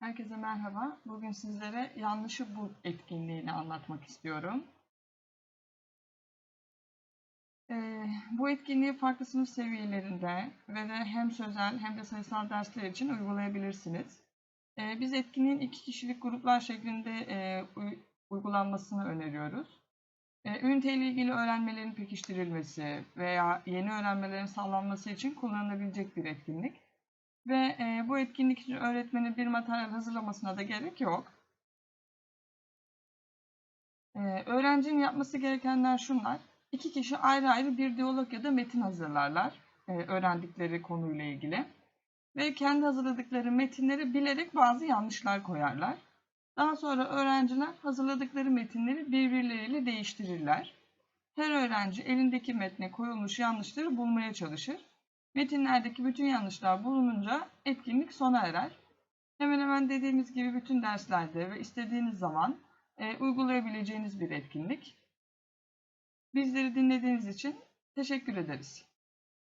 Herkese merhaba. Bugün sizlere yanlışı bul etkinliğini anlatmak istiyorum. Ee, bu etkinliği farklı sınıf seviyelerinde ve de hem sözel hem de sayısal dersler için uygulayabilirsiniz. Ee, biz etkinliğin iki kişilik gruplar şeklinde e, uygulanmasını öneriyoruz. Ee, ünite ile ilgili öğrenmelerin pekiştirilmesi veya yeni öğrenmelerin sağlanması için kullanılabilecek bir etkinlik. Ve e, bu etkinlik için öğretmenin bir materyal hazırlamasına da gerek yok. E, öğrencinin yapması gerekenler şunlar. İki kişi ayrı ayrı bir diyalog ya da metin hazırlarlar e, öğrendikleri konuyla ilgili. Ve kendi hazırladıkları metinleri bilerek bazı yanlışlar koyarlar. Daha sonra öğrenciler hazırladıkları metinleri birbirleriyle değiştirirler. Her öğrenci elindeki metne koyulmuş yanlışları bulmaya çalışır. Metinlerdeki bütün yanlışlar bulununca etkinlik sona erer. Hemen hemen dediğimiz gibi bütün derslerde ve istediğiniz zaman e, uygulayabileceğiniz bir etkinlik. Bizleri dinlediğiniz için teşekkür ederiz.